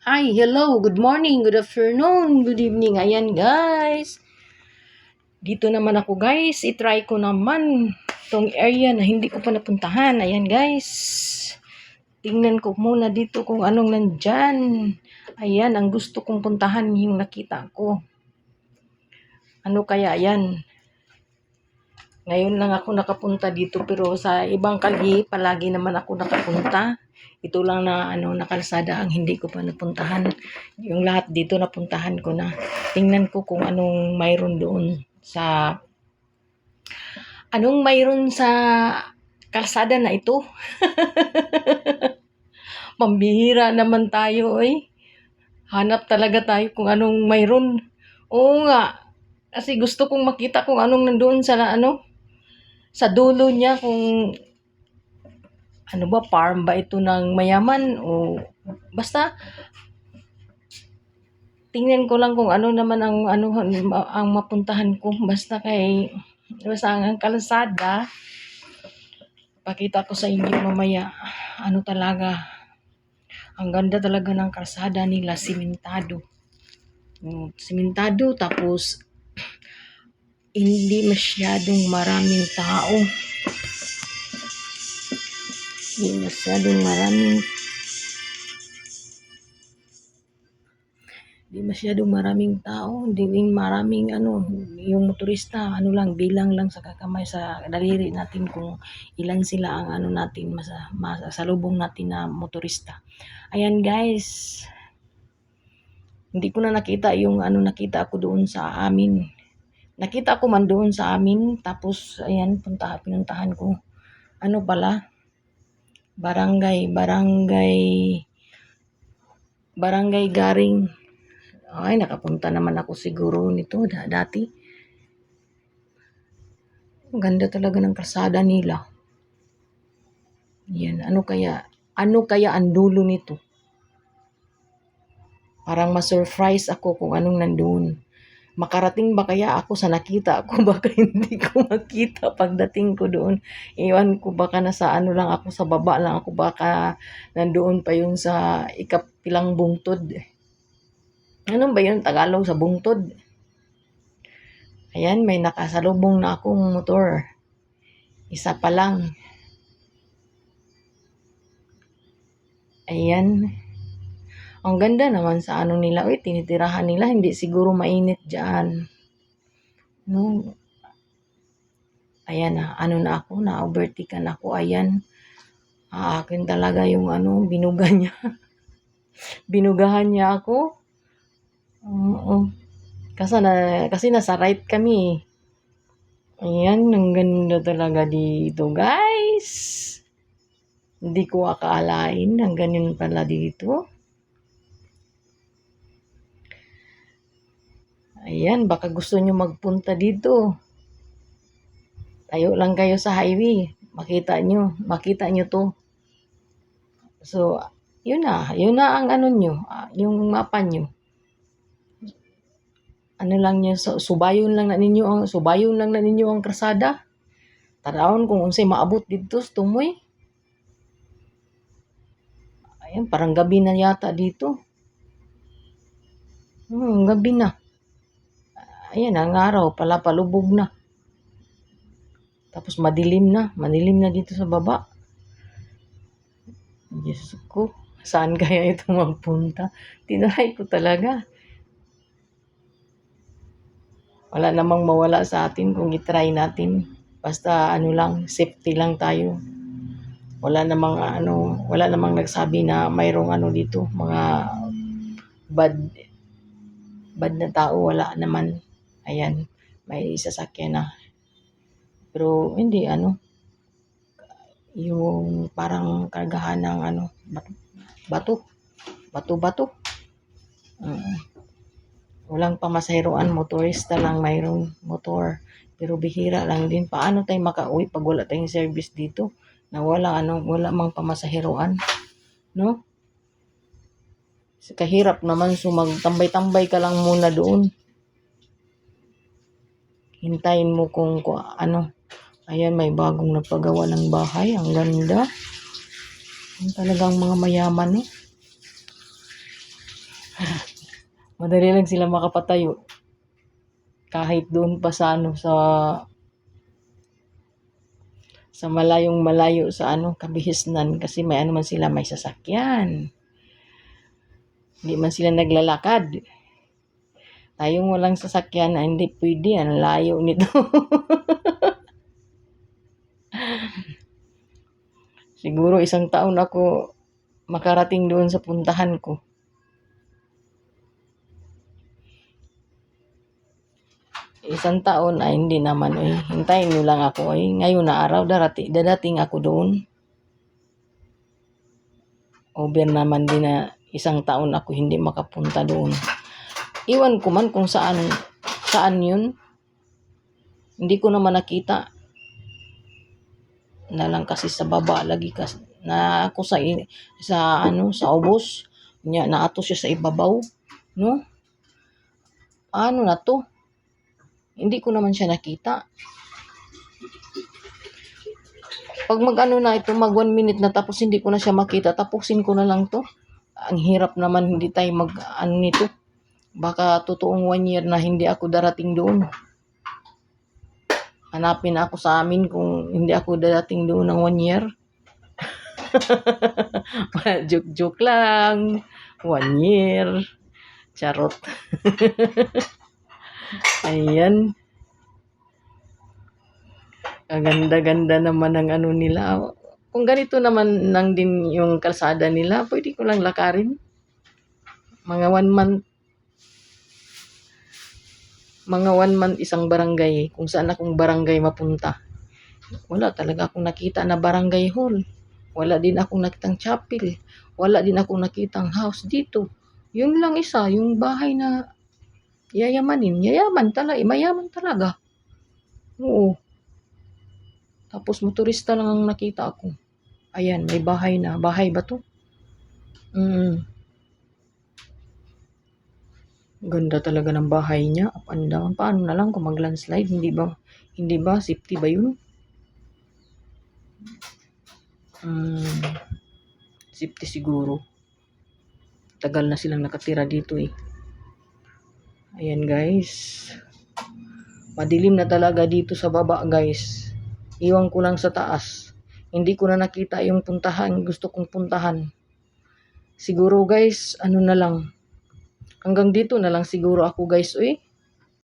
Hi, hello, good morning, good afternoon, good evening. Ayan guys. Dito naman ako guys. I-try ko naman tong area na hindi ko pa napuntahan. Ayan guys. Tingnan ko muna dito kung anong nandyan. Ayan, ang gusto kong puntahan yung nakita ko. Ano kaya yan? Ngayon lang ako nakapunta dito pero sa ibang kalye palagi naman ako nakapunta. Ito lang na ano na kalsada ang hindi ko pa napuntahan. Yung lahat dito napuntahan ko na. Tingnan ko kung anong mayroon doon sa anong mayroon sa kalsada na ito. Pambihira naman tayo eh. Hanap talaga tayo kung anong mayroon. Oo nga. Kasi gusto kong makita kung anong nandoon sa ano sa dulo niya kung ano ba farm ba ito ng mayaman o basta tingnan ko lang kung ano naman ang ano ang mapuntahan ko. Basta kay basta ang, ang kalsada pakita ko sa inyo mamaya ano talaga ang ganda talaga ng kalsada nila simentado. Mm, simentado tapos hindi masyadong maraming tao hindi masyadong maraming hindi masyadong maraming tao, hindi maraming ano, yung motorista, ano lang, bilang lang sa kakamay sa daliri natin kung ilan sila ang ano natin, masa, masasalubong natin na motorista. Ayan guys, hindi ko na nakita yung ano nakita ko doon sa amin. Nakita ko man doon sa amin, tapos ayan, punta, pinuntahan ko. Ano pala? Barangay, barangay, barangay Garing. Ay, nakapunta naman ako siguro nito da- dati. Ganda talaga ng kalsada nila. Yan, ano kaya, ano kaya ang dulo nito? Parang ma-surprise ako kung anong nandun. Makarating ba kaya ako sa nakita ko? Baka hindi ko makita pagdating ko doon. Iwan ko baka nasa ano lang ako sa baba lang ako. Baka nandoon pa yun sa ikapilang bungtod. Ano ba yun? Tagalog sa bungtod. Ayan, may nakasalubong na akong motor. Isa pa lang. Ayan. Ang ganda naman sa ano nila. Uy, tinitirahan nila. Hindi siguro mainit dyan. No. Ayan na. Ano na ako? Na-overtikan ako. Ayan. Ah, akin talaga yung ano, binuga niya. Binugahan niya ako. Oo. Kasi, na, kasi nasa right kami. Ayan, ang ganda talaga dito, guys. Hindi ko akalain ang ganyan pala dito. Ayan, baka gusto nyo magpunta dito. Tayo lang kayo sa highway. Makita nyo, makita nyo to. So, yun na. Yun na ang ano nyo, ah, yung mapa nyo. Ano lang nyo, so, subayon lang na ninyo ang, subayon lang na ninyo ang krasada. Taraon kung unsay maabot dito tumoy. Ayan, parang gabi na yata dito. Hmm, gabi na. Ayan, ang araw, pala palubog na. Tapos madilim na, madilim na dito sa baba. Diyos ko, saan kaya ito magpunta? Tinry ko talaga. Wala namang mawala sa atin kung itry natin. Basta ano lang, safety lang tayo. Wala namang ano, wala namang nagsabi na mayroong ano dito, mga bad bad na tao, wala naman. Ayan, may sasakyan na. Pero hindi ano, yung parang kargahan ng ano, bato, bato, bato-bato. Mm. Walang pamasaheroan, motorista lang mayroong motor. Pero bihira lang din. Paano tayo makauwi pag wala tayong service dito? Na wala, ano, wala mang pamasaheroan. No? Kahirap naman so magtambay-tambay ka lang muna doon. Hintayin mo kung, ano. Ayan, may bagong nagpagawa ng bahay. Ang ganda. Ang talagang mga mayaman, no? Madali lang sila makapatayo. Kahit doon pa sa ano, sa sa malayong malayo sa ano, kabihisnan kasi may ano man sila, may sasakyan. Hindi man sila naglalakad. Tayong walang sasakyan, ah, hindi pwede. Ang layo nito. Siguro isang taon ako makarating doon sa puntahan ko. Isang taon ay hindi naman eh. Hintayin nyo lang ako eh. Ngayon na araw, darati, dadating ako doon. Over naman din na isang taon ako hindi makapunta doon. Iwan ko man kung saan, saan yun. Hindi ko naman nakita. Na lang kasi sa baba lagi kasi na ako sa sa ano sa ubos. Nya naato siya sa ibabaw no? Ano na to? Hindi ko naman siya nakita. Pag mag ano na ito mag one minute na tapos hindi ko na siya makita tapusin ko na lang to. Ang hirap naman hindi tayo mag ano nito baka totoong one year na hindi ako darating doon. Hanapin ako sa amin kung hindi ako darating doon ng one year. Joke-joke lang. One year. Charot. Ayan. Kaganda-ganda naman ng ano nila. Kung ganito naman lang din yung kalsada nila, pwede ko lang lakarin. Mga one month, mga one month isang barangay, kung saan akong barangay mapunta. Wala talaga akong nakita na barangay hall. Wala din akong nakitang chapel. Wala din akong nakitang house dito. Yun lang isa, yung bahay na yayamanin. Yayaman talaga, mayaman talaga. Oo. Tapos motorista lang ang nakita ako. Ayan, may bahay na. Bahay ba to? Mm. Ganda talaga ng bahay niya. Up and down. Paano na lang kung mag-landslide? Hindi ba? Hindi ba? Safety ba yun? Mm. Safety siguro. Tagal na silang nakatira dito eh. Ayan guys. Madilim na talaga dito sa baba guys. Iwan ko lang sa taas. Hindi ko na nakita yung puntahan, gusto kong puntahan. Siguro guys, ano na lang. Hanggang dito na lang siguro ako guys, uy.